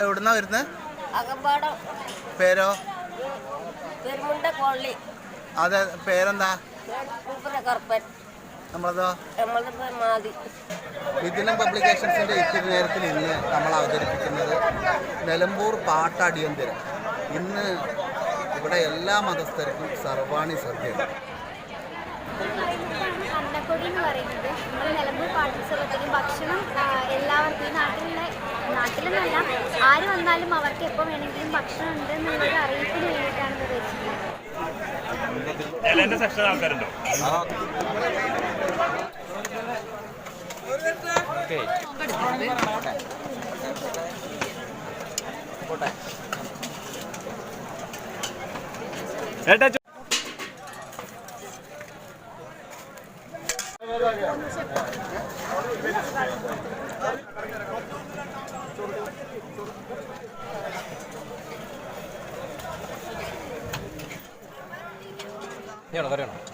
എവിടുന്നാ വരുന്നത് അകമ്പാടം. പേരോ? പെരുമുണ്ട കോളി അതെ പേരെന്താ? കറുപ്പൻ. നമ്മളതോ വിദിനം പബ്ലിക്കേഷൻസിന്റെ ഇത്തിരി നേരത്തിൽ ഇന്ന് നമ്മൾ അവതരിപ്പിക്കുന്നത് നിലമ്പൂർ പാട്ടടിയന്തരം ഇന്ന് ഇവിടെ എല്ലാ മതസ്ഥർക്കും സർവാണി സദ്യയുണ്ട് അന്നക്കൊടി എന്ന് പറയുന്നത് നമ്മൾ നിലമ്പൂർ പാഠ്യസഭത്തിന് ഭക്ഷണം എല്ലാവർക്കും ഈ നാട്ടിലുള്ള നാട്ടിലെന്നല്ല ആര് വന്നാലും അവർക്ക് എപ്പോൾ വേണമെങ്കിലും ഭക്ഷണം ഉണ്ട് എന്നുള്ളൊരു അറിയിപ്പിന് വേണ്ടിയിട്ടാണ് ഇത് വെച്ചിട്ടുള്ളത് ആൾക്കാരുണ്ടോ ഏട്ടാ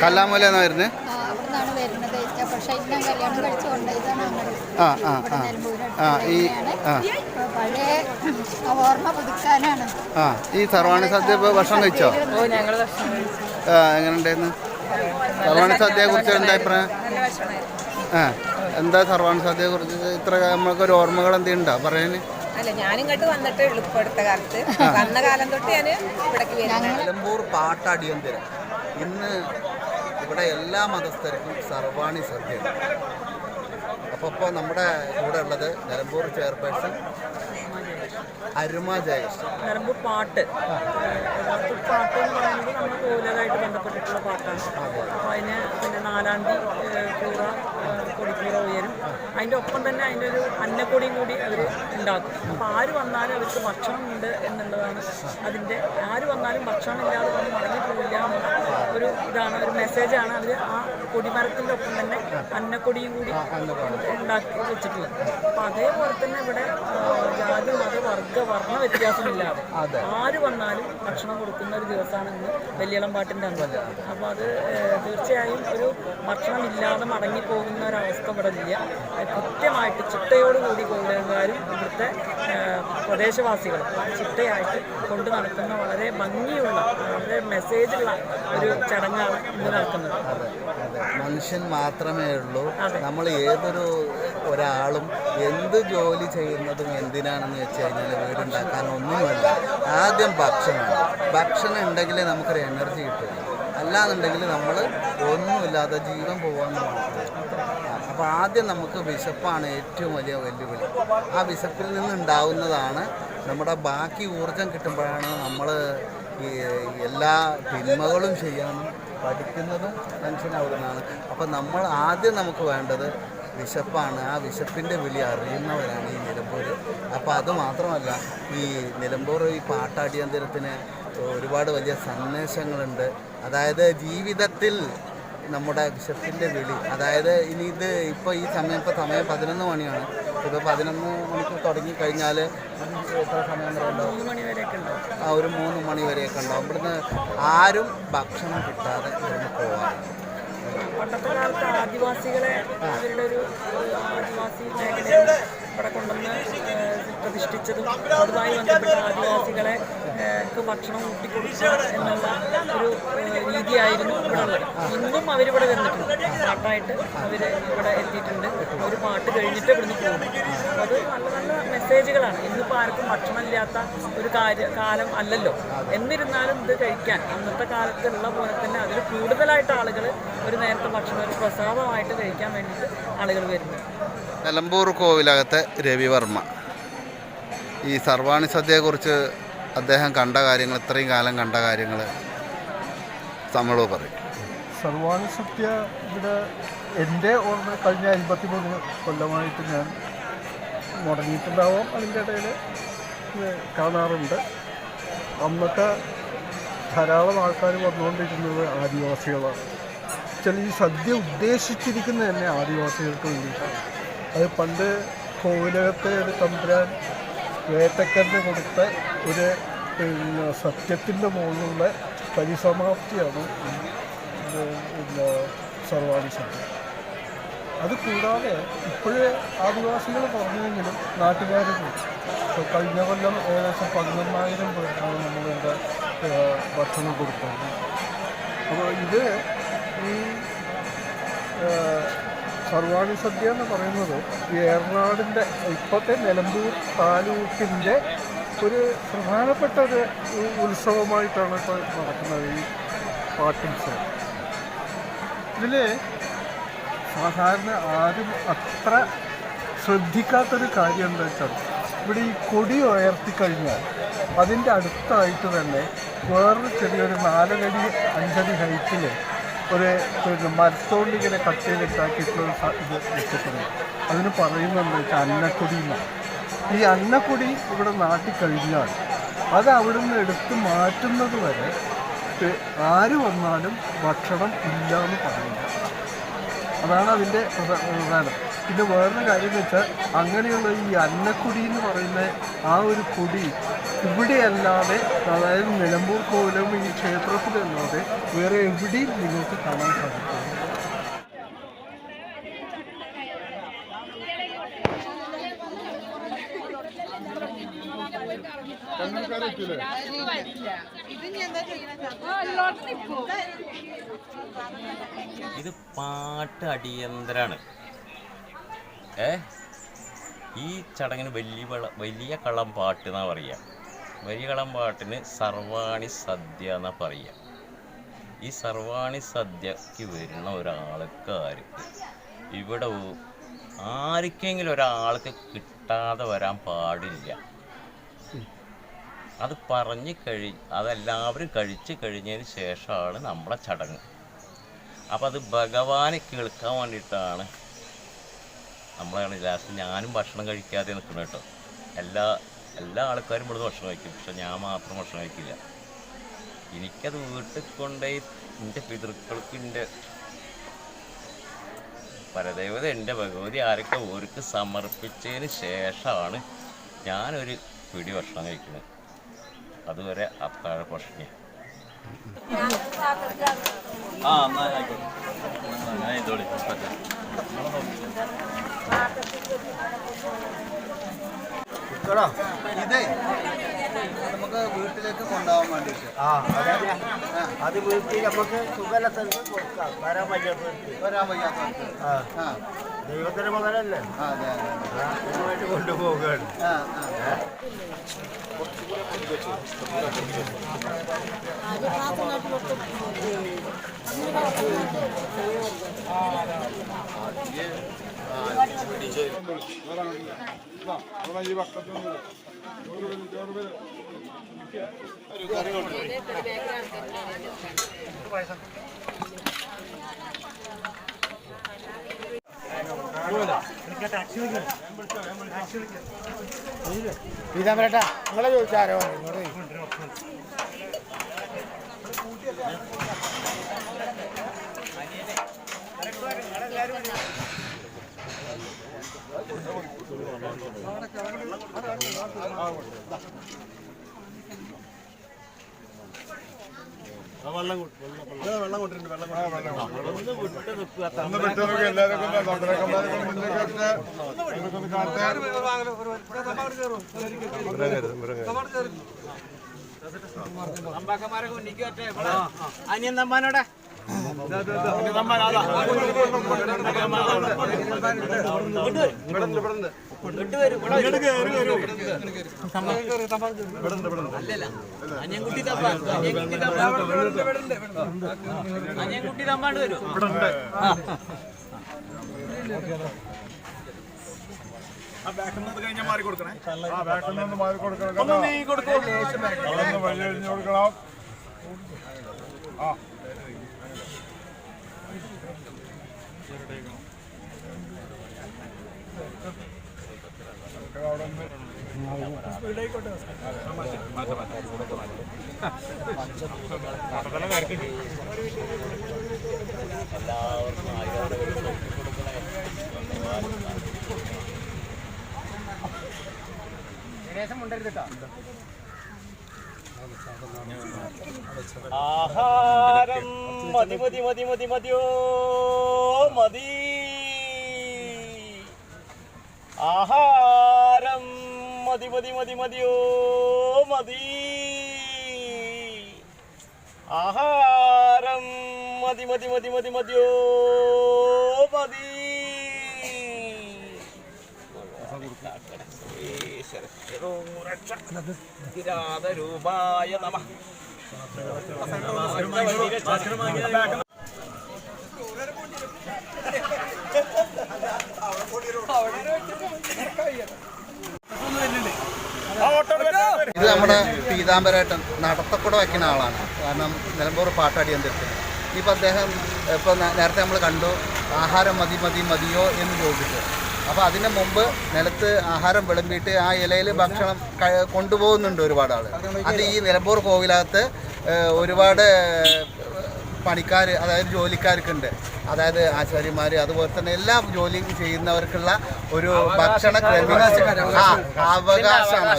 കല്ലാമൂല എന്നാ വരുന്നത്. ആ ആ ആ. ആ ഈ ആ. പഴയ ആ പുതുക്കാനാണ്. ആ ഈ സർവാണി സദ്യ ഇപ്പോൾ ഭക്ഷണം കഴിച്ചോ? ഓ ഞങ്ങൾ ഭക്ഷണം ആ എങ്ങനെ ഉണ്ടായിരുന്നു സർവാണി സദ്യയെ കുറിച്ച് എന്താ അഭിപ്രായം? ആ എന്താ സർവാണി സദ്യയെ കുറിച്ച് ഇത്ര ഒരു ഓർമ്മകൾ എന്തെയുണ്ടോ പറയാൻ അല്ല ഞാനിങ്ങോട്ട് ഇങ്ങോട്ട് വന്നിട്ട് കാലത്ത്. വന്ന കാലം തൊട്ട് ഞാൻ ഇവിടേക്ക് വരുന്നത്. നിലമ്പൂർ പാട്ടടിയന്തരം. ഇന്ന് ഇവിടെ എല്ലാ മതസ്ഥർക്കും സർവാണി സദ്യ അപ്പോൾ ഇപ്പോൾ നമ്മുടെ കൂടെ ഉള്ളത് നിലമ്പൂർ ചെയർപേഴ്സൺ അരുമ ജയകൃഷ്ണൻ നിലമ്പൂർ പാട്ട്. പാട്ട് എന്ന് പറയുന്നത് നമ്മൾ കോവിലതായിട്ട് ബന്ധപ്പെട്ടിട്ടുള്ള പാട്ടാണ്. അപ്പോൾ അതിന് നാലാണ്ടി ഏഹ്, കൂറ കൊടിക്കൂറ ഉയരും. അതിന്റെ ഒപ്പം തന്നെ അതിന്റെ ഒരു അന്നക്കൊടിയും കൂടി അവർ ഉണ്ടാക്കും. അപ്പോൾ ആര് വന്നാലും അവർക്ക് ഭക്ഷണം ഉണ്ട് എന്നുള്ളതാണ് അതിന്റെ ആര് വന്നാലും ഭക്ഷണം ഇല്ലാതെ വന്ന് മടങ്ങിപ്പോയില്ല എന്നുള്ള ഒരു ഇതാണ് ഒരു മെസ്സേജാണ് അവർ ആ കൊടിമരത്തിന്റെ ഒപ്പം തന്നെ അന്നക്കൊടിയും കൂടി ഉണ്ടാക്കി വെച്ചിട്ടുള്ളത്. അപ്പോൾ അതേപോലെ തന്നെ ഇവിടെ ജാതി മത വർഗ വർണ വ്യത്യാസമില്ലാതെ ആര് വന്നാലും ഭക്ഷണം കൊടുക്കുന്ന ഒരു ദിവസമാണ് ഇന്ന് വെള്ളിയളം പാട്ടിന്റെ അന്ന്. അപ്പോൾ അത് തീർച്ചയായും ഒരു ഭക്ഷണം ഇല്ലാതെ മടങ്ങി പോകുന്ന ഒരവസ്ഥ ഇവിടെ ഇല്ല കൃത്യമായിട്ട് ചിട്ടയോടുകൂടി കൊണ്ടുവരുന്നവരും ഇവിടുത്തെ പ്രദേശവാസികൾ ചിട്ടയായിട്ട് കൊണ്ടു നടക്കുന്ന വളരെ ഭംഗിയുള്ള വളരെ മെസ്സേജുള്ള ഒരു ചടങ്ങാണ് ഇന്ന് നടക്കുന്നത്. മനുഷ്യൻ മാത്രമേ ഉള്ളൂ. നമ്മൾ ഏതൊരു ഒരാളും എന്ത് ജോലി ചെയ്യുന്നതും എന്തിനാണെന്ന് വെച്ച് കഴിഞ്ഞാൽ വീടുണ്ടാക്കാൻ ഒന്നുമല്ല. ആദ്യം ഭക്ഷണമാണ് ഭക്ഷണം ഉണ്ടെങ്കിലേ നമുക്കൊരു എനർജി കിട്ടും അല്ലാന്നുണ്ടെങ്കിൽ നമ്മൾ ഒന്നുമില്ലാതെ ജീവൻ മാത്രമേ അപ്പോൾ ആദ്യം നമുക്ക് വിശപ്പാണ് ഏറ്റവും വലിയ വെല്ലുവിളി. ആ വിശപ്പിൽ നിന്നുണ്ടാവുന്നതാണ് നമ്മുടെ ബാക്കി ഊർജം കിട്ടുമ്പോഴാണ് നമ്മൾ ഈ എല്ലാ തിന്മകളും ചെയ്യാനും പഠിക്കുന്നതും മനുഷ്യനാവുന്നതാണ്. അപ്പം നമ്മൾ ആദ്യം നമുക്ക് വേണ്ടത് വിശപ്പാണ്. ആ വിശപ്പിന്റെ വിളി അറിയുന്നവരാണ് ഈ നിലമ്പൂർ അപ്പോൾ അത് മാത്രമല്ല ഈ നിലമ്പൂർ ഈ പാട്ടടിയന്തരത്തിന് ഒരുപാട് വലിയ സന്ദേശങ്ങളുണ്ട്. അതായത് ജീവിതത്തിൽ നമ്മുടെ വിശപ്പിന്റെ വിളി. അതായത് ഇനി ഇത് ഇപ്പോൾ ഈ സമയം ഇപ്പോൾ സമയം പതിനൊന്ന് മണിയാണ്. ഇപ്പോൾ പതിനൊന്ന് മണിക്ക് തുടങ്ങി കഴിഞ്ഞാൽ എത്ര സമയം വരെ ഉണ്ടാവും? ആ ഒരു മൂന്ന് മണി വരെയൊക്കെ ഉണ്ടാവും. ഇവിടുന്ന് ആരും ഭക്ഷണം കിട്ടാതെ ഇവിടുന്ന് പോകാറുണ്ട് പണ്ടത്തെ കാലത്ത് ആദിവാസികളെ അവരുടെ ഒരു ആദിവാസി മേഖലയിൽ ഇവിടെ കൊണ്ടുവന്ന് പ്രതിഷ്ഠിച്ചതും അതുമായി ബന്ധപ്പെട്ട ആദിവാസികളെ ഭക്ഷണം ഊട്ടിക്കൊടുക്കുക എന്നുള്ള ഒരു രീതിയായിരുന്നു ഇവിടെ ഉള്ളത്. ഇന്നും അവരിവിടെ വന്നിട്ടുണ്ട്. പാട്ടായിട്ട് അവർ ഇവിടെ എത്തിയിട്ടുണ്ട്. ഒരു പാട്ട് കഴിഞ്ഞിട്ട് ഇവിടുന്ന് പോകും. അത് നല്ല നല്ല മെസ്സേജുകളാണ്. ഇന്നിപ്പോൾ ആർക്കും ഭക്ഷണമില്ലാത്ത ഒരു കാര്യ കാലം അല്ലല്ലോ. എന്നിരുന്നാലും ഇത് കഴിക്കാൻ അന്നത്തെ കാലത്തുള്ള പോലെ തന്നെ അതിൽ കൂടുതലായിട്ട് ആളുകൾ ഒരു നേരത്തെ ഭക്ഷണം ഒരു പ്രസാദമായിട്ട് കഴിക്കാൻ വേണ്ടിയിട്ട് ആളുകൾ വരുന്നു നിലമ്പൂർ കോവിലകത്തെ രവിവർമ്മ. ഈ സർവാണി സദ്യയെക്കുറിച്ച് അദ്ദേഹം കണ്ട കാര്യങ്ങൾ ഇത്രയും കാലം കണ്ട കാര്യങ്ങൾ നമ്മളോ പറയും. സർവാണി സദ്യ ഇവിടെ എന്റെ ഓർമ്മ കഴിഞ്ഞ അൻപത്തി മൂന്ന് കൊല്ലമായിട്ട് ഞാൻ മുടങ്ങിയിട്ടുണ്ടാവാം. അതിന്റെ ഇടയിൽ കാണാറുണ്ട്. അന്നൊക്കെ ധാരാളം ആൾക്കാർ വന്നുകൊണ്ടിരുന്നത് ആദിവാസികളാണ്. ചില ഈ സദ്യ ഉദ്ദേശിച്ചിരിക്കുന്നത് തന്നെ ആദിവാസികൾക്ക് വേണ്ടിയിട്ടാണ്. അത് പണ്ട് കോവിലകത്തെ ഒരു തമ്പുരാൻ വേട്ടക്കറിന് കൊടുത്ത ഒരു പിന്നെ സത്യത്തിന്റെ മുകളിലുള്ള പരിസമാപ്തിയാണ് പിന്നെ സർവാണി സത്യം അത് കൂടാതെ ഇപ്പോഴേ ആദിവാസികൾ പറഞ്ഞെങ്കിലും നാട്ടുകാർ ഇപ്പോൾ കഴിഞ്ഞ കൊല്ലം ഏകദേശം പതിനൊന്നായിരം പേർക്കാണ് നമ്മളിവിടെ ഭക്ഷണം കൊടുക്കുന്നത് അപ്പോൾ ഇത് ഈ സർവാണി സദ്യ എന്ന് പറയുന്നത് ഈ ഏറനാടിന്റെ ഇപ്പോഴത്തെ നിലമ്പൂർ താലൂക്കിന്റെ ഒരു പ്രധാനപ്പെട്ട ഒരു ഉത്സവമായിട്ടാണ് ഇപ്പോൾ നടക്കുന്നത് ഈ പാട്ടുത്സവം. ഇതിൽ സാധാരണ ആരും അത്ര ശ്രദ്ധിക്കാത്തൊരു കാര്യം എന്താ വെച്ചാൽ ഇവിടെ ഈ കൊടി ഉയർത്തി കഴിഞ്ഞാൽ അതിന്റെ അടുത്തായിട്ട് തന്നെ വേറൊരു ചെറിയൊരു നാലരടി അഞ്ചടി ഹൈറ്റിൽ ഒരു മരത്തോണ്ട് ഇങ്ങനെ കട്ട് ചെയ്തിട്ടാക്കിയിട്ടുള്ള ഇത് വെച്ചിട്ടുണ്ട്. അതിന് പറയുന്നത് വെച്ചാൽ അന്നക്കൊടി എന്നാണ് ഈ അന്നക്കൊടി ഇവിടെ നാട്ടി കഴിഞ്ഞാൽ അത് അവിടെ നിന്ന് എടുത്ത് മാറ്റുന്നത് വരെ ആര് വന്നാലും ഭക്ഷണം ഇല്ല എന്ന് പറയുന്നത് അതാണ് അതിന്റെ പ്രധ- പ്രധാനം. പിന്നെ വേറൊരു കാര്യം എന്ന് വെച്ചാൽ അങ്ങനെയുള്ള ഈ അന്നക്കുടി എന്ന് പറയുന്ന ആ ഒരു കുടി ഇവിടെയല്ലാതെ അതായത് നിലമ്പൂർ കോലം ഈ ക്ഷേത്രത്തിലല്ലാതെ വേറെ എവിടെയും നിങ്ങൾക്ക് കാണാൻ സാധിക്കും ഇത് പാട്ട് അടിയന്തരാണ്. ഏ? ഈ ചടങ്ങിന് വലിയ വലിയ കളം പാട്ട് എന്നാ പറയുക വലിയ കളം പാട്ടിന് സർവാണി സദ്യ എന്നാ പറയുക ഈ സർവാണി സദ്യക്ക് വരുന്ന ഒരാൾക്കാർക്ക് ഇവിടെ ആർക്കെങ്കിലും ഒരാൾക്ക് കിട്ടാതെ വരാൻ പാടില്ല. അത് പറഞ്ഞ് കഴി അതെല്ലാവരും കഴിച്ച് കഴിഞ്ഞതിന് ശേഷമാണ് നമ്മളെ ചടങ്ങ്. അപ്പം അത് ഭഗവാനെ കേൾക്കാൻ വേണ്ടിയിട്ടാണ് നമ്മളാണ് ലാസ്റ്റ് ഞാനും ഭക്ഷണം കഴിക്കാതെ നിൽക്കണം കേട്ടോ. എല്ലാ എല്ലാ ആൾക്കാരും ഇവിടുന്ന് ഭക്ഷണം കഴിക്കും. പക്ഷെ ഞാൻ മാത്രം ഭക്ഷണം കഴിക്കില്ല. എനിക്കത് വീട്ടിൽ കൊണ്ടുപോയി എന്റെ പിതൃക്കൾക്ക് എന്റെ പരദേവത എന്റെ ഭഗവതി ആരൊക്കെ ഓർക്ക് സമർപ്പിച്ചതിന് ശേഷമാണ് ഞാനൊരു പിടി ഭക്ഷണം കഴിക്കുന്നത്. അതുവരെ അത്താഴ ഭക്ഷണ. ആ എന്നാ ആയിക്കോട്ടെ. ഞാൻ ഇതോളി. ഇതേ. നമുക്ക് വീട്ടിലേക്ക് കൊണ്ടുപോകാൻ വേണ്ടിയിട്ട്. അത്. വീട്ടിൽ നമുക്ക് സുഖല സ്ഥലത്ത് കൊടുക്കാം. വരാൻ വയ്യാത്തവർക്ക് വരാൻ വയ്യാത്തവർക്ക് ആ. ആ. പീതാമരേട്ടാ നിങ്ങളെ ചോദിച്ചാരോ? അനിയനെ നിങ്ങളെല്ലാവരും വെള്ളം വെള്ളം കൊണ്ടിട്ടുണ്ട് വെള്ളം അനിയന്തമ്പാനോടെ അഞ്ഞൻകുട്ടി തമ്പാണ്ട് വരും ആ മാറി കൊടുക്കണേ. ആ കൊടുക്കണം. നീ കൊടുക്കണം. ആ. എല്ലാവർക്കും ആയിരം ആഹാരം. മതി മതി മതി മതി മതിയോ? മതി. ആഹാരം. മതി മതി മതി മതിയോ മതി ആഹാരം മതി മതി മതി മതി മതിയോ മതി രൂപായ നമ ഇത് നമ്മുടെ പീതാംബരേട്ടൻ നടത്തക്കൂടെ വയ്ക്കുന്ന ആളാണ്. കാരണം നിലമ്പൂർ പാട്ടാടി എന്തിട്ട്. ഇപ്പം അദ്ദേഹം ഇപ്പം നേരത്തെ നമ്മൾ കണ്ടു ആഹാരം മതി മതി മതിയോ എന്ന് ചോദിച്ചു. അപ്പോൾ അതിന് മുമ്പ് നിലത്ത് ആഹാരം വിളമ്പിയിട്ട് ആ ഇലയിൽ ഭക്ഷണം കൊണ്ടുപോകുന്നുണ്ട് ഒരുപാട് ആൾ അത് ഈ നിലമ്പൂർ കോവിലകത്ത് ഒരുപാട് പണിക്കാർ അതായത് ജോലിക്കാർക്കുണ്ട്. അതായത് ആശാരിമാർ അതുപോലെ തന്നെ എല്ലാ ജോലിയും ചെയ്യുന്നവർക്കുള്ള ഒരു ഭക്ഷണ അവകാശമാണ്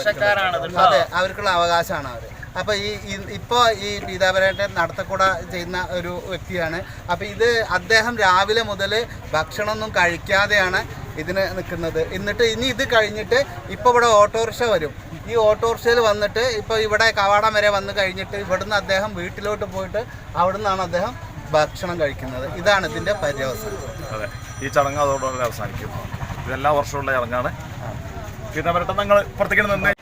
അതെ അവർക്കുള്ള അവകാശമാണ് അവർ അപ്പോൾ ഈ ഈ- ഇപ്പോൾ ഈ പീതാപരേട്ടൻ നടത്തക്കൂട ചെയ്യുന്ന ഒരു വ്യക്തിയാണ്. അപ്പോൾ ഇത് അദ്ദേഹം രാവിലെ മുതൽ ഭക്ഷണമൊന്നും കഴിക്കാതെയാണ് ഇതിന് നിൽക്കുന്നത് എന്നിട്ട് ഇനി ഇത് കഴിഞ്ഞിട്ട് ഇപ്പോൾ ഇവിടെ ഓട്ടോറിക്ഷ വരും. ഈ ഓട്ടോറിക്ഷയിൽ വന്നിട്ട് ഇപ്പോൾ ഇവിടെ കവാടം വരെ വന്ന് കഴിഞ്ഞിട്ട് ഇവിടുന്ന് അദ്ദേഹം വീട്ടിലോട്ട് പോയിട്ട് അവിടെ നിന്നാണ് അദ്ദേഹം ഭക്ഷണം കഴിക്കുന്നത് ഇതാണ് ഇതിന്റെ പര്യവസാനം അതെ ഈ ചടങ്ങ് അതോടൊപ്പം അവസാനിക്കും ഇതെല്ലാ വർഷമുള്ള ചടങ്ങാണ് പിന്നെ വരട്ടെ നിങ്ങൾ പുറത്തേക്ക് നിന്ന്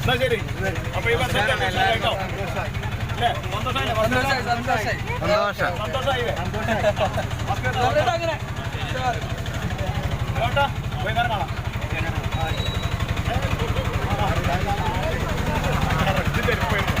എന്നാ ശരി അപ്പൊ ഈ വർഷം കേട്ടോ വൈകുന്നേരം കാണാം കറക്റ്റ് തെരിപ്പോയിരുന്നു